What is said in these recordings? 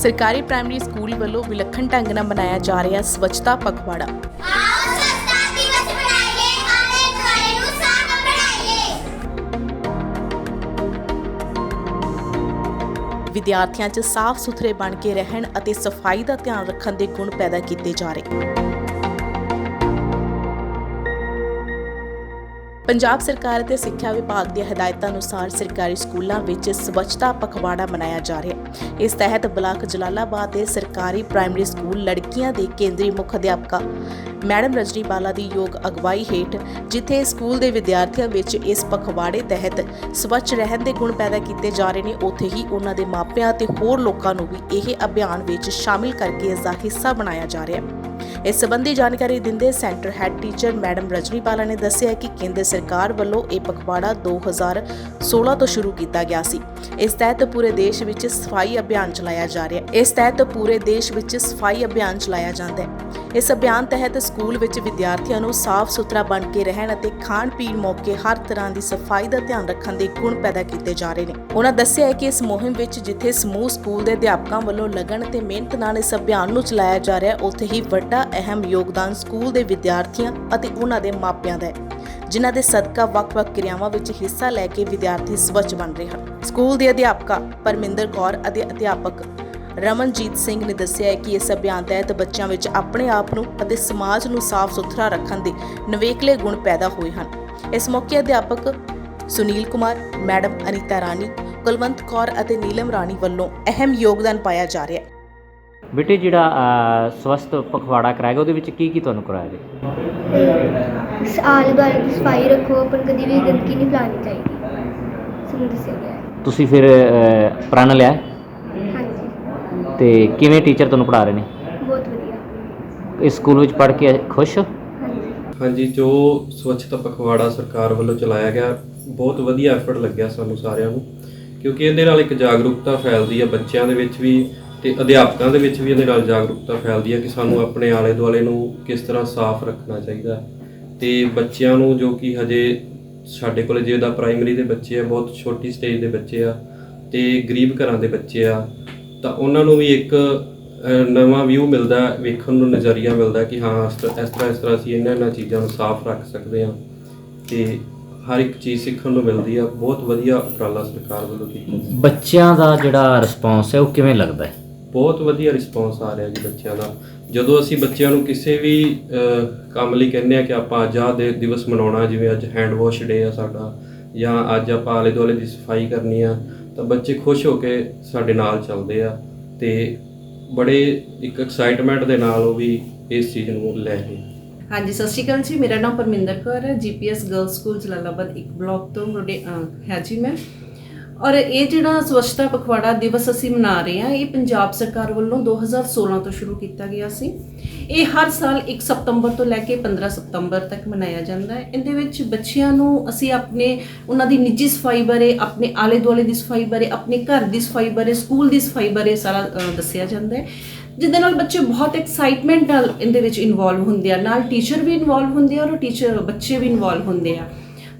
ਸਰਕਾਰੀ primary school ਵੱਲੋਂ ਵਿਲੱਖਣ ਢੰਗ ਨਾਲ ਮਨਾਇਆ ਜਾ ਰਿਹਾ ਸਵੱਛਤਾ ਪਖਵਾੜਾ। ਵਿਦਿਆਰਥੀਆਂ 'ਚ ਸਾਫ਼ ਸੁਥਰੇ ਬਣ ਕੇ ਰਹਿਣ ਅਤੇ ਸਫ਼ਾਈ ਦਾ ਧਿਆਨ ਰੱਖਣ ਦੇ ਗੁਣ ਪੈਦਾ ਕੀਤੇ ਜਾ ਰਹੇ। ਪੰਜਾਬ ਸਰਕਾਰ ਅਤੇ ਸਿੱਖਿਆ ਵਿਭਾਗ ਦੀਆਂ ਹਦਾਇਤਾਂ ਅਨੁਸਾਰ ਸਰਕਾਰੀ ਸਕੂਲਾਂ ਵਿੱਚ ਸਵੱਛਤਾ ਪਖਵਾੜਾ ਮਨਾਇਆ ਜਾ ਰਿਹਾ ਹੈ। ਇਸ ਤਹਿਤ ਬਲਾਕ ਜਲਾਲਾਬਾਦ ਦੇ ਸਰਕਾਰੀ ਪ੍ਰਾਇਮਰੀ ਸਕੂਲ ਲੜਕੀਆਂ ਦੇ ਕੇਂਦਰੀ ਮੁੱਖ ਅਧਿਆਪਕਾ ਮੈਡਮ ਰਜਨੀ ਬਾਲਾ ਦੀ ਯੋਗ ਅਗਵਾਈ ਹੇਠ ਜਿੱਥੇ ਸਕੂਲ ਦੇ ਵਿਦਿਆਰਥੀਆਂ ਵਿੱਚ ਇਸ ਪਖਵਾੜੇ ਤਹਿਤ ਸਵੱਛ ਰਹਿਣ ਦੇ ਗੁਣ ਪੈਦਾ ਕੀਤੇ ਜਾ ਰਹੇ ਨੇ, ਉੱਥੇ ਹੀ ਉਹਨਾਂ ਦੇ ਮਾਪਿਆਂ ਅਤੇ ਹੋਰ ਲੋਕਾਂ ਨੂੰ ਵੀ ਇਹ ਅਭਿਆਨ ਵਿੱਚ ਸ਼ਾਮਿਲ ਕਰਕੇ ਇਸ ਦਾ ਹਿੱਸਾ ਬਣਾਇਆ ਜਾ ਰਿਹਾ ਹੈ। ਇਸ ਸਬੰਧੀ ਜਾਣਕਾਰੀ ਦਿੰਦੇ center head teacher madam Rajni Bala ਨੇ ਦੱਸਿਆ ਕਿ ਕੇਂਦਰ ਸਰਕਾਰ ਵੱਲੋਂ ਇਹ ਪਖਵਾੜਾ 2016 ਤੋਂ ਸ਼ੁਰੂ ਕੀਤਾ ਗਿਆ ਸੀ। ਇਸ ਤਹਿਤ ਪੂਰੇ ਦੇਸ਼ ਵਿੱਚ ਸਫ਼ਾਈ ਅਭਿਆਨ ਚਲਾਇਆ ਜਾ ਰਿਹਾ ਹੈ। ਇਸ ਤਹਿਤ ਪੂਰੇ ਦੇਸ਼ ਵਿੱਚ ਸਫ਼ਾਈ ਅਭਿਆਨ ਚਲਾਇਆ ਜਾਂਦਾ ਹੈ। ਇਸ ਅਭਿਆਨ ਤਹਿਤ ਸਕੂਲ ਵਿੱਚ ਵਿਦਿਆਰਥੀਆਂ ਨੂੰ ਸਾਫ਼ ਸੁਥਰਾ ਬਣ ਕੇ ਰਹਿਣ ਅਤੇ ਖਾਣ ਪੀਣ ਮੌਕੇ ਹਰ ਤਰ੍ਹਾਂ ਦੀ ਸਫ਼ਾਈ ਦਾ ਧਿਆਨ ਰੱਖਣ ਦੇ ਗੁਣ ਪੈਦਾ ਕੀਤੇ ਜਾ ਰਹੇ ਨੇ। ਉਹਨਾਂ ਦੱਸਿਆ ਹੈ ਕਿ ਇਸ ਮੁਹਿੰਮ ਵਿੱਚ ਜਿੱਥੇ ਸਮੂਹ ਸਕੂਲ ਦੇ ਅਧਿਆਪਕਾਂ ਵੱਲੋਂ ਲਗਨ ਤੇ ਮਿਹਨਤ ਨਾਲ ਇਸ ਅਭਿਆਨ ਨੂੰ ਚਲਾਇਆ ਜਾ ਰਿਹਾ ਉੱਥੇ ਹੀ ਵੱਡਾ ਅਹਿਮ ਯੋਗਦਾਨ ਸਕੂਲ ਦੇ ਵਿਦਿਆਰਥੀਆਂ ਅਤੇ ਉਹਨਾਂ ਦੇ ਮਾਪਿਆਂ ਦਾ ਹੈ, ਜਿਨ੍ਹਾਂ ਦੇ ਸਦਕਾ ਵੱਖ-ਵੱਖ ਕਿਰਿਆਵਾਂ ਵਿੱਚ ਹਿੱਸਾ ਲੈ ਕੇ ਵਿਦਿਆਰਥੀ ਸਵੱਛ ਬਣ ਰਹੇ ਹਨ। ਸਕੂਲ ਦੇ ਅਧਿਆਪਕਾ ਪਰਮਿੰਦਰ ਕੌਰ ਅਤੇ ਅਧਿਆਪਕ ਰਮਨਜੀਤ ਸਿੰਘ ਨੇ ਦੱਸਿਆ ਕਿ ਇਸ ਅਭਿਆਨ ਤਹਿਤ ਬੱਚਿਆਂ ਵਿੱਚ ਆਪਣੇ ਆਪ ਨੂੰ ਅਤੇ ਸਮਾਜ ਨੂੰ ਸਾਫ਼ ਸੁਥਰਾ ਰੱਖਣ ਦੇ ਨਵੇਕਲੇ ਗੁਣ ਪੈਦਾ ਹੋਏ ਹਨ। ਇਸ ਮੌਕੇ ਅਧਿਆਪਕ ਸੁਨੀਲ ਕੁਮਾਰ ਮੈਡਮ ਅਨੀਤਾ ਰਾਣੀ ਕੁਲਵੰਤ ਕੌਰ ਅਤੇ ਨੀਲਮ ਰਾਣੀ ਵੱਲੋਂ ਅਹਿਮ ਯੋਗਦਾਨ ਪਾਇਆ ਜਾ ਰਿਹਾ ਹੈ। ਬੇਟੇ ਜਿਹੜਾ ਸਵਸਥ ਪਖਵਾੜਾ ਕਰਾਇਆ ਗਿਆ ਉਹਦੇ ਵਿੱਚ ਕੀ ਕੀ ਤੁਹਾਨੂੰ ਕਰਾਇਆ ਸ- ਆਲੇ ਦੁਆਲੇ ਦੀ ਸਫ਼ਾਈ ਰੱਖੋ ਆਪਾਂ ਕਦੀ ਵੀ ਗੰਦਗੀ ਨਹੀਂ ਫੈਲਾਉਣੀ ਚਾਹੀਦੀ। ਸਾਨੂੰ ਦੱਸਿਆ ਗਿਆ ਤੁਸੀਂ ਫਿਰ ਪ੍ਰਣ ਲਿਆ ਤੇ ਕਿਵੇਂ ਟੀਚਰ ਤੁਹਾਨੂੰ ਪੜ੍ਹਾ ਰਹੇ ਨੇ? ਬਹੁਤ ਵਧੀਆ। ਇਸ ਸਕੂਲ ਵਿੱਚ ਪੜ੍ਹ ਕੇ ਖੁਸ਼? ਹੋ ਹਾਂਜੀ ਹਾਂਜੀ ਜੋ ਸਵੱਛਤਾ ਪਖਵਾੜਾ ਸਰਕਾਰ ਵੱਲੋਂ ਚਲਾਇਆ ਗਿਆ ਬਹੁਤ ਵਧੀਆ ਐਫਰਟ ਲੱਗਿਆ ਸਾਨੂੰ ਸਾਰਿਆਂ ਨੂੰ ਕਿਉਂਕਿ ਇਹਦੇ ਨਾਲ ਇੱਕ ਜਾਗਰੂਕਤਾ ਫੈਲਦੀ ਹੈ ਬੱਚਿਆਂ ਦੇ ਵਿੱਚ ਵੀ ਤੇ ਅਧਿਆਪਕਾਂ ਦੇ ਵਿੱਚ ਵੀ ਇਹਦੇ ਨਾਲ ਜਾਗਰੂਕਤਾ ਫੈਲਦੀ ਹੈ ਕਿ ਸਾਨੂੰ ਆਪਣੇ ਆਲੇ ਦੁਆਲੇ ਨੂੰ ਕਿਸ ਤਰ੍ਹਾਂ ਸਾਫ਼ ਰੱਖਣਾ ਚਾਹੀਦਾ। ਹੈ। ਤੇ ਬੱਚਿਆਂ ਨੂੰ ਜੋ ਕਿ ਹਜੇ ਸਾਡੇ ਕੋਲ ਜਿਹਦਾ ਪ੍ਰਾਇਮਰੀ ਦੇ ਬੱਚੇ ਆ ਬਹੁਤ ਛੋਟੀ ਸਟੇਜ ਦੇ ਬੱਚੇ ਆ ਤੇ ਗਰੀਬ ਘਰਾਂ ਦੇ ਬੱਚੇ ਆ ਤਾਂ ਉਹਨਾਂ ਨੂੰ ਵੀ ਇੱਕ ਨਵਾਂ ਵਿਊ ਮਿਲਦਾ ਵੇਖਣ ਨੂੰ ਨਜ਼ਰੀਆ ਮਿਲਦਾ ਕਿ ਹਾਂ ਇਸ ਤਰ੍ਹਾਂ ਇਸ ਤਰ੍ਹਾਂ ਅਸੀਂ ਇਹਨਾਂ ਇਹਨਾਂ ਚੀਜ਼ਾਂ ਨੂੰ ਸਾਫ਼ ਰੱਖ ਸਕਦੇ ਹਾਂ ਤੇ ਹਰ ਇੱਕ ਚੀਜ਼ ਸਿੱਖਣ ਨੂੰ ਮਿਲਦੀ ਆ। ਬਹੁਤ ਵਧੀਆ ਉਪਰਾਲਾ ਸਰਕਾਰ ਵੱਲੋਂ ਕੀਤਾ। ਬੱਚਿਆਂ ਦਾ ਜਿਹੜਾ ਰਿਸਪੌਂਸ ਹੈ ਉਹ ਕਿਵੇਂ ਲੱਗਦਾ ਹੈ? ਬਹੁਤ ਵਧੀਆ ਰਿਸਪੌਂਸ ਆ ਰਿਹਾ ਜੀ ਬੱਚਿਆਂ ਦਾ। ਜਦੋਂ ਅਸੀਂ ਬੱਚਿਆਂ ਨੂੰ ਕਿਸੇ ਵੀ ਕੰਮ ਲਈ ਕਹਿੰਦੇ ਆ ਕਿ ਆਪਾਂ ਆਜ਼ਾਦ ਦੇ ਦਿਵਸ ਮਨਾਉਣਾ ਜਿਵੇਂ ਅੱਜ ਹੈਂਡ ਵਾਸ਼ ਡੇ ਆ ਸਾਡਾ ਜਾਂ ਅੱਜ ਆਪਾਂ ਆਲੇ ਦੁਆਲੇ ਦੀ ਸਫ਼ਾਈ ਕਰਨੀ ਆ ਤਾਂ ਬੱਚੇ ਖੁਸ਼ ਹੋ ਕੇ ਸਾਡੇ ਨਾਲ ਚੱਲਦੇ ਆ ਤੇ ਬੜੇ ਇੱਕ ਐਕਸਾਈਟਮੈਂਟ ਦੇ ਨਾਲ ਉਹ ਵੀ ਇਸ ਚੀਜ਼ ਨੂੰ ਲੈ ਕੇ ਹਾਂਜੀ, ਸਤਿ ਸ਼੍ਰੀ ਅਕਾਲ ਜੀ। ਮੇਰਾ ਨਾਮ ਪਰਮਿੰਦਰ ਕੌਰ ਹੈ। ਜੀਪੀਐਸ ਗਰਲਸ ਸਕੂਲ ਜਲਾਲਾਬਾਦ ਇੱਕ ਬਲਾਕ ਤੋਂ ਹੈ ਜੀ ਮੈਂ। ਔਰ ਇਹ ਜਿਹੜਾ ਸਵੱਛਤਾ ਪਖਵਾੜਾ ਦਿਵਸ ਅਸੀਂ ਮਨਾ ਰਹੇ ਹਾਂ, ਇਹ ਪੰਜਾਬ ਸਰਕਾਰ ਵੱਲੋਂ 2016 ਤੋਂ ਸ਼ੁਰੂ ਕੀਤਾ ਗਿਆ ਸੀ। ਇਹ ਹਰ ਸਾਲ 1 ਸਤੰਬਰ ਤੋਂ ਲੈ ਕੇ 15 ਸਤੰਬਰ ਤੱਕ ਮਨਾਇਆ ਜਾਂਦਾ ਹੈ। ਇਹਦੇ ਵਿੱਚ ਬੱਚਿਆਂ ਨੂੰ ਅਸੀਂ ਆਪਣੇ, ਉਹਨਾਂ ਦੀ ਨਿੱਜੀ ਸਫ਼ਾਈ ਬਾਰੇ, ਆਪਣੇ ਆਲੇ ਦੁਆਲੇ ਦੀ ਸਫ਼ਾਈ ਬਾਰੇ, ਆਪਣੇ ਘਰ ਦੀ ਸਫ਼ਾਈ ਬਾਰੇ, ਸਕੂਲ ਦੀ ਸਫ਼ਾਈ ਬਾਰੇ ਸਾਰਾ ਦੱਸਿਆ ਜਾਂਦਾ ਹੈ। ਜਿਹਦੇ ਨਾਲ ਬੱਚੇ ਬਹੁਤ ਐਕਸਾਈਟਮੈਂਟ ਨਾਲ ਇਹਦੇ ਵਿੱਚ ਇਨਵੋਲਵ ਹੁੰਦੇ ਆ। ਨਾਲ ਟੀਚਰ ਵੀ ਇਨਵੋਲਵ ਹੁੰਦੇ ਆ ਔਰ ਟੀਚਰ ਬੱਚੇ ਵੀ ਇਨਵੋਲਵ ਹੁੰਦੇ ਆ।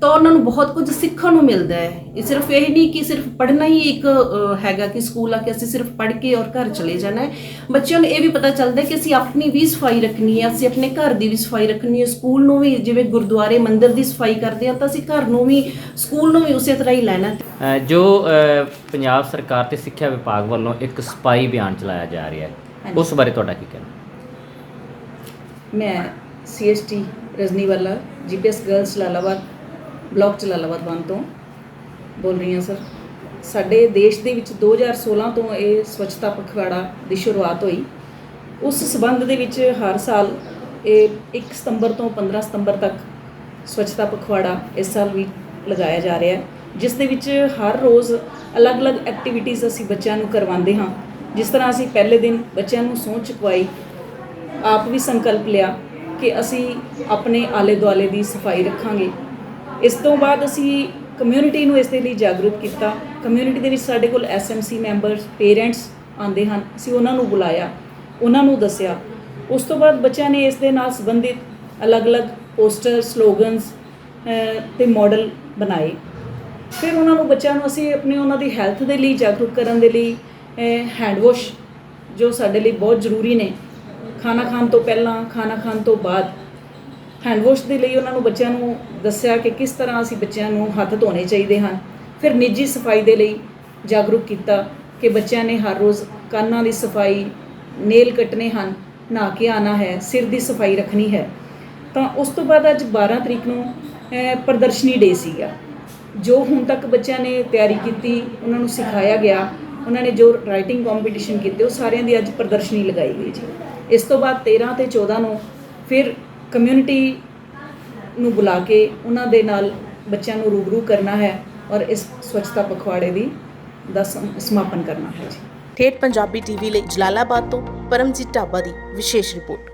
ਤਾਂ ਉਹਨਾਂ ਨੂੰ ਬਹੁਤ ਕੁਝ ਸਿੱਖਣ ਨੂੰ ਮਿਲਦਾ ਹੈ। ਇਹ ਸਿਰਫ ਇਹ ਨਹੀਂ ਕਿ ਸਿਰਫ ਪੜ੍ਹਨਾ ਹੀ ਇੱਕ ਹੈਗਾ ਕਿ ਸਕੂਲ ਆ ਕੇ ਅਸੀਂ ਸਿਰਫ ਪੜ੍ਹ ਕੇ ਔਰ ਘਰ ਚਲੇ ਜਾਣਾ ਹੈ। ਬੱਚਿਆਂ ਨੂੰ ਇਹ ਵੀ ਪਤਾ ਚੱਲਦਾ ਹੈ ਕਿ ਅਸੀਂ ਆਪਣੀ ਵੀ ਸਫ਼ਾਈ ਰੱਖਣੀ ਹੈ ਅਸੀਂ ਆਪਣੇ ਘਰ ਦੀ ਵੀ ਸਫ਼ਾਈ ਰੱਖਣੀ ਹੈ ਸਕੂਲ ਨੂੰ ਵੀ ਜਿਵੇਂ ਗੁਰਦੁਆਰੇ ਮੰਦਿਰ ਦੀ ਸਫ਼ਾਈ ਕਰਦੇ ਆ ਤਾਂ ਅਸੀਂ ਘਰ ਨੂੰ ਵੀ ਸਕੂਲ ਨੂੰ ਵੀ ਉਸੇ ਤਰ੍ਹਾਂ ਹੀ ਲੈਣਾ ਹੈ। ਜੋ ਪੰਜਾਬ ਸਰਕਾਰ ਤੇ ਸਿੱਖਿਆ ਵਿਭਾਗ ਵੱਲੋਂ ਇੱਕ ਸਪਾਈ ਅਭਿਆਨ ਚਲਾਇਆ ਜਾ ਰਿਹਾ ਹੈ ਉਸ ਬਾਰੇ ਤੁਹਾਡਾ ਕੀ ਕਹਿਣਾ? ਮੈਂ CST Rajni Bala GPS girls Lalabad block Jalalabad one ਤੋਂ ਬੋਲ ਰਹੀ ਹਾਂ, ਸਰ। ਸਾਡੇ ਦੇਸ਼ ਦੇ ਵਿੱਚ 2016 ਤੋਂ ਇਹ ਸਵੱਛਤਾ ਪਖਵਾੜਾ ਦੀ ਸ਼ੁਰੂਆਤ ਹੋਈ। ਉਸ ਸਬੰਧ ਦੇ ਵਿੱਚ ਹਰ ਸਾਲ ਇਹ 1 ਸਤੰਬਰ ਤੋਂ 15 ਸਤੰਬਰ ਤੱਕ ਸਵੱਛਤਾ ਪਖਵਾੜਾ ਇਸ ਸਾਲ ਵੀ ਲਗਾਇਆ ਜਾ ਰਿਹਾ ਹੈ, ਜਿਸ ਦੇ ਵਿੱਚ ਹਰ ਰੋਜ਼ ਅਲੱਗ-ਅਲੱਗ ਐਕਟੀਵਿਟੀਜ਼ ਅਸੀਂ ਬੱਚਿਆਂ ਨੂੰ ਕਰਵਾਉਂਦੇ ਹਾਂ। ਜਿਸ ਤਰ੍ਹਾਂ ਅਸੀਂ ਪਹਿਲੇ ਦਿਨ ਬੱਚਿਆਂ ਨੂੰ ਸਹੁੰ ਚੁਕਵਾਈ, ਆਪ ਵੀ ਸੰਕਲਪ ਲਿਆ ਕਿ ਅਸੀਂ ਆਪਣੇ ਆਲੇ ਦੁਆਲੇ ਦੀ ਸਫ਼ਾਈ ਰੱਖਾਂਗੇ। ਇਸ ਤੋਂ ਬਾਅਦ ਅਸੀਂ ਕਮਿਊਨਿਟੀ ਨੂੰ ਇਸ ਦੇ ਲਈ ਜਾਗਰੂਕ ਕੀਤਾ। ਕਮਿਊਨਿਟੀ ਦੇ ਵਿੱਚ ਸਾਡੇ ਕੋਲ ਐਸਐਮਸੀ ਮੈਂਬਰਸ ਪੇਰੈਂਟਸ ਆਉਂਦੇ ਹਨ। ਅਸੀਂ ਉਹਨਾਂ ਨੂੰ ਬੁਲਾਇਆ, ਉਹਨਾਂ ਨੂੰ ਦੱਸਿਆ। ਉਸ ਤੋਂ ਬਾਅਦ ਬੱਚਿਆਂ ਨੇ ਇਸ ਦੇ ਨਾਲ ਸੰਬੰਧਿਤ ਅਲੱਗ-ਅਲੱਗ ਪੋਸਟਰ ਸਲੋਗਨਸ ਤੇ ਮਾਡਲ ਬਣਾਏ। ਫਿਰ ਉਹਨਾਂ ਨੂੰ ਬੱਚਿਆਂ ਨੂੰ ਅਸੀਂ ਆਪਣੇ ਉਹਨਾਂ ਦੀ ਹੈਲਥ ਦੇ ਲਈ ਜਾਗਰੂਕ ਕਰਨ ਦੇ ਲਈ ਹੈਂਡ ਵਾਸ਼ ਜੋ ਸਾਡੇ ਲਈ ਬਹੁਤ ਜ਼ਰੂਰੀ ਨੇ। ਖਾਣਾ ਖਾਣ ਤੋਂ ਪਹਿਲਾਂ, ਖਾਣਾ ਖਾਣ ਤੋਂ ਬਾਅਦ ਹੈਂਡ ਵਾਸ਼ ਦੇ ਲਈ ਉਹਨਾਂ ਨੂੰ ਬੱਚਿਆਂ ਨੂੰ ਦੱਸਿਆ ਕਿ ਕਿਸ ਤਰ੍ਹਾਂ ਅਸੀਂ ਬੱਚਿਆਂ ਨੂੰ ਹੱਥ ਧੋਣੇ ਚਾਹੀਦੇ ਹਨ। ਫਿਰ ਨਿੱਜੀ ਸਫ਼ਾਈ ਦੇ ਲਈ ਜਾਗਰੂਕ ਕੀਤਾ ਕਿ ਬੱਚਿਆਂ ਨੇ ਹਰ ਰੋਜ਼ ਕੰਨਾਂ ਦੀ ਸਫ਼ਾਈ, ਨੇਲ ਕੱਟਣੇ ਹਨ, ਨਹਾ ਕੇ ਆਣਾ ਹੈ, ਸਿਰ ਦੀ ਸਫ਼ਾਈ ਰੱਖਣੀ ਹੈ। ਤਾਂ ਉਸ ਤੋਂ ਬਾਅਦ ਅੱਜ 12 ਤਰੀਕ ਨੂੰ ਪ੍ਰਦਰਸ਼ਨੀ ਡੇ ਸੀਗਾ। ਜੋ ਹੁਣ ਤੱਕ ਬੱਚਿਆਂ ਨੇ ਤਿਆਰੀ ਕੀਤੀ, ਉਹਨਾਂ ਨੂੰ ਸਿਖਾਇਆ ਗਿਆ, ਉਹਨਾਂ ਨੇ ਜੋ ਰਾਈਟਿੰਗ ਕੰਪੀਟੀਸ਼ਨ ਕੀਤੇ, ਉਹ ਸਾਰਿਆਂ ਦੀ ਅੱਜ ਪ੍ਰਦਰਸ਼ਨੀ ਲਗਾਈ ਗਈ ਜੀ। ਇਸ ਤੋਂ ਬਾਅਦ 13 ਤੇ 14 ਨੂੰ ਫਿਰ ਕਮਿਊਨਿਟੀ ਨੂੰ ਬੁਲਾ ਕੇ ਉਹਨਾਂ ਦੇ ਨਾਲ ਬੱਚਿਆਂ ਨੂੰ ਰੂਬਰੂ ਕਰਨਾ ਹੈ ਔਰ ਇਸ ਸਵੱਛਤਾ ਪਖਵਾੜੇ ਦੀ ਦਾ ਸਮਾਪਨ ਕਰਨਾ ਹੈ ਜੀ। ਠੇਠ ਪੰਜਾਬੀ ਟੀਵੀ ਲਈ ਜਲਾਲਾਬਾਦ ਤੋਂ ਪਰਮਜੀਤ ਢਾਬਾ ਦੀ ਵਿਸ਼ੇਸ਼ ਰਿਪੋਰਟ।